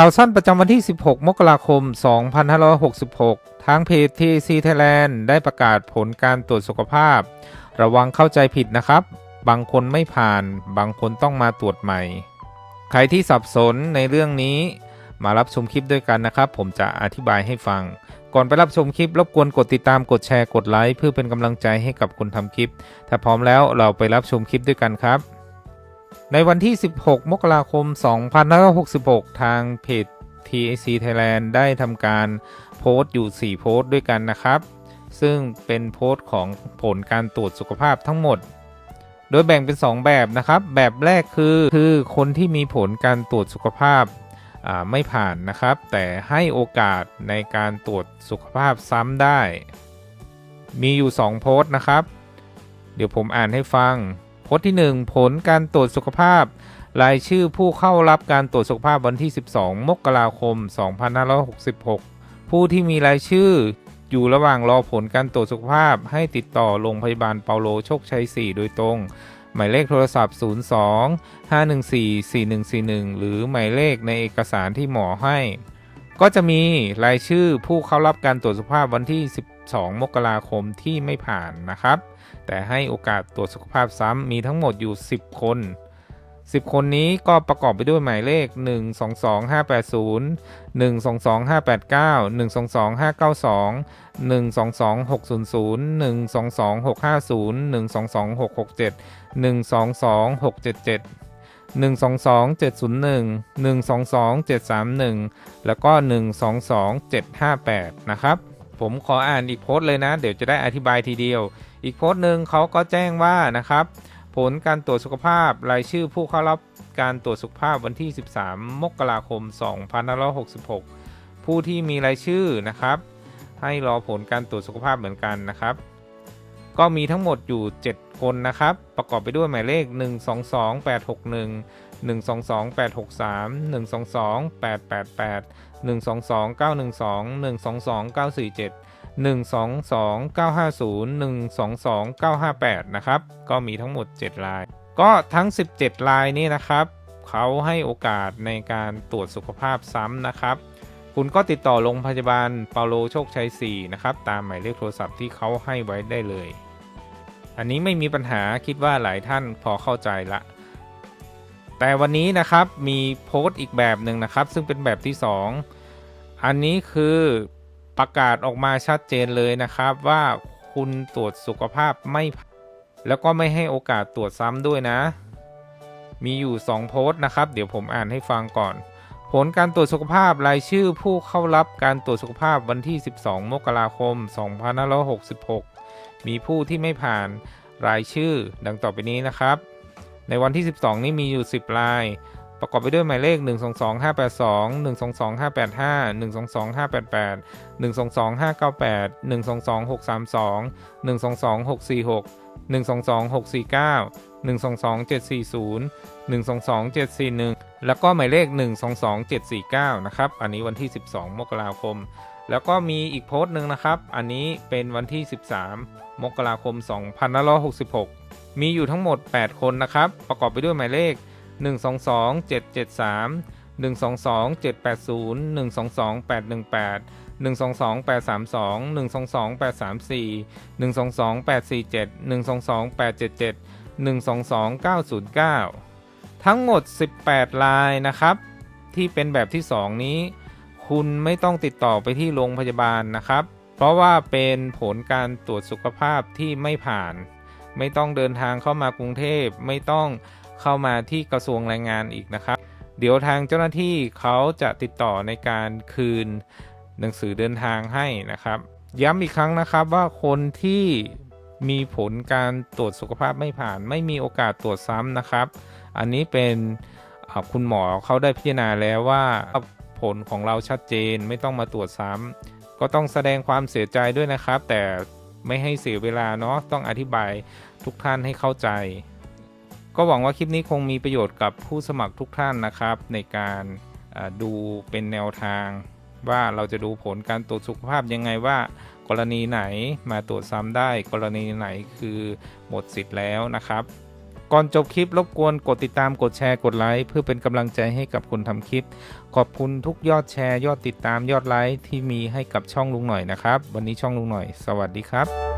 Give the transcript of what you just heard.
ข่าวสั้นประจำวันที่ 16 มกราคม 2566 ทางเพจ TC Thailand ได้ประกาศผลการตรวจสุขภาพ ระวังเข้าใจผิดนะครับ บางคนไม่ผ่าน บางคนต้องมาตรวจใหม่ ใครที่สับสนในเรื่องนี้ มารับชมคลิปด้วยกันนะครับ ผมจะอธิบายให้ฟัง ก่อนไปรับชมคลิป รบกวนกดติดตาม กดแชร์ กดไลค์ เพื่อเป็นกำลังใจให้กับคนทำคลิป ถ้าพร้อมแล้วเราไปรับชมคลิปด้วยกันครับ ในวันที่ 16 มกราคม 2566 ทางเพจ TAC Thailand ได้ทำการโพสต์อยู่ 4 โพสต์ด้วยกันนะครับ ซึ่งเป็นโพสต์ของผลการตรวจสุขภาพทั้งหมด โดยแบ่งเป็น 2 แบบนะครับ แบบแรกคือคือคนที่มีผลการตรวจสุขภาพไม่ผ่านนะครับ แต่ให้โอกาสในการตรวจสุขภาพซ้ำได้ มีอยู่ 2 โพสต์นะครับ เดี๋ยวผมอ่านให้ฟัง พสต์ที่ 1 ผลการตรวจสุขภาพ รายชื่อผู้เข้ารับการตรวจสุขภาพวันที่ 12 มกราคม 2566 ผู้ที่มีรายชื่อ อยู่ระหว่างรอผลการตรวจสุขภาพ ให้ติดต่อโรงพยาบาลเปาโลโชคชัย 4 โดยตรง หมายเลขโทรศัพท์ 02 514 4141 หรือหมายเลขในเอกสารที่หมอให้ ก็จะมีรายชื่อผู้เข้ารับการตรวจสุขภาพวันที่ 12 มกราคมที่ไม่ผ่านนะครับ แต่ให้โอกาสตรวจสุขภาพซ้ำมีทั้งหมดอยู่ 10 คน 10 คนนี้ก็ประกอบไปด้วยหมายเลข 1 2 2 5 8 0 1 2 2 5 8 9 1 2 2 5 9 2 1 2 2 6 0 0 1 2 2 6 5 0 1 2 2 6 6 7 1 2 2 6 7 7 1 2 2 7 0 1 1 2 2 7 3 1 แล้วก็ 1 2 2 7 5 8 นะครับ ผมขออ่านอีกโพสต์เลยนะ เดี๋ยวจะได้อธิบายทีเดียว อีกโพสต์หนึ่งเขาก็แจ้งว่านะครับ ผลการตรวจสุขภาพรายชื่อผู้เข้ารับการตรวจสุขภาพวันที่ 13 มกราคม 2566 ผู้ที่มีรายชื่อนะครับ ให้รอผลการตรวจสุขภาพเหมือนกันนะครับ ก็มีทั้งหมดอยู่ 7 คนนะครับ ประกอบไปด้วยหมายเลข 1 2 1 1 2 2 8 6 3 1 2 2 8 8 8 1 2 2 9 1 2 1 2 2 9 4 7 1 2 2 9 5 0 1 2 2 9 5 8 นะครับ ก็มีทั้งหมด 7 ลาย ก็ทั้ง 17 ลายนี้นะครับ เขาให้โอกาสในการตรวจสุขภาพซ้ำนะครับ คุณก็ติดต่อโรงพยาบาลเปาโลโชคชัย 4 นะครับ ตามหมายเลขโทรศัพท์ที่เขาให้ไว้ได้เลย อันนี้ไม่มีปัญหาคิดว่าหลายท่านพอเข้าใจละ แต่วันนี้นะครับมีโพสต์อีกแบบหนึ่งนะครับ ซึ่งเป็นแบบที่ 2 อันนี้คือประกาศออกมาชัดเจนเลยนะครับ ว่าคุณตรวจสุขภาพไม่ แล้วก็ไม่ให้โอกาสตรวจซ้ำด้วยนะ มีอยู่ 2 โพสต์นะครับ เดี๋ยวผมอ่านให้ฟังก่อน ผลการตรวจสุขภาพรายชื่อผู้เข้ารับการตรวจสุขภาพวันที่ 12 มกราคม 2566 มีผู้ที่ไม่ผ่านรายชื่อดังต่อไปนี้นะครับ ในวันที่ 12 นี้มีอยู่ 10ราย ประกอบไปด้วยหมายเลข 1 2 2 5 8 2 1 2 2 5 8 5 1 2 2 5 8 8 1 2 2 5 9 8 1 2 2 6 3 2 1 2 2 6 4 6 1 2 2 6 4 9 1 2 2 7 4 0 1 2 2 7 4 1 แล้วก็หมายเลข 1 2 2 7 4 9 นะครับ อันนี้วันที่ 12 มกราคม แล้วก็มีอีกโพสต์หนึ่งนะครับ อันนี้เป็นวันที่ 13 มกราคม 2566 มีอยู่ทั้งหมด 8 คนนะครับ ประกอบไปด้วยหมายเลข 122 773 122 780 122 818 122 832 122 834 122 847 122 877 122 909 ทั้งหมด 18 ลายนะครับ ที่เป็นแบบที่ 2 นี้ คุณไม่ต้องติดต่อไปที่โรงพยาบาลนะครับ เพราะว่าเป็นผลการตรวจสุขภาพที่ไม่ผ่าน ไม่ต้องเดินทางเข้ามากรุงเทพไม่ต้องเข้ามาที่กระทรวงแรงงานอีกนะครับ เดี๋ยวทางเจ้าหน้าที่เขาจะติดต่อในการคืนหนังสือเดินทางให้นะครับ ย้ำอีกครั้งนะครับว่าคนที่มีผลการตรวจสุขภาพไม่ผ่าน ไม่มีโอกาสตรวจซ้ำนะครับ อันนี้เป็นคุณหมอเขาได้พิจารณาแล้วว่าผลของเราชัดเจนไม่ต้องมาตรวจซ้ำก็ต้องแสดงความเสียใจด้วยนะครับ แต่ ไม่ให้เสียเวลาเนาะต้องอธิบายทุกท่านให้เข้าใจ ก็หวังว่าคลิปนี้คงมีประโยชน์กับผู้สมัครทุกท่านนะครับ ในการดูเป็นแนวทาง ว่าเราจะดูผลการตรวจสุขภาพยังไงว่า กรณีไหนมาตรวจซ้ำได้ กรณีไหนคือหมดสิทธิ์แล้วนะครับ ก่อนจบคลิปรบกวนกดติดตามกดแชร์กดไลค์เพื่อเป็นกำลังใจให้กับคนทำคลิป ขอบคุณทุกยอดแชร์ ยอดติดตามยอดไลค์ที่มีให้กับช่องลุงหน่อยนะครับ วันนี้ช่องลุงหน่อย สวัสดีครับ